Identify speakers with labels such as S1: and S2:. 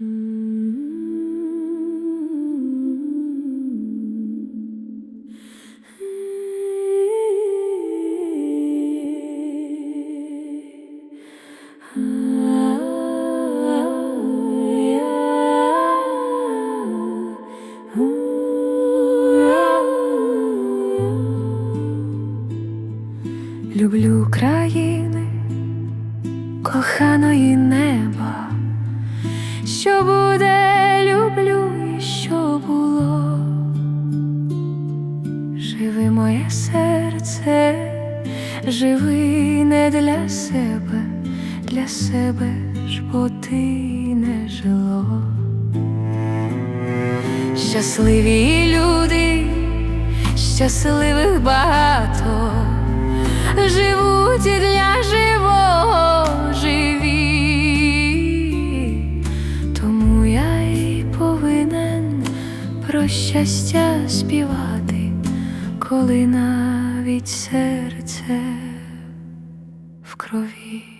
S1: Люблю країни коханої неба, серце, живи не для себе, для себе ж бо ти не жило. Щасливі люди, щасливих багато живуть і для живого живі, тому я й повинен про щастя співати, коли навіть серце в крові.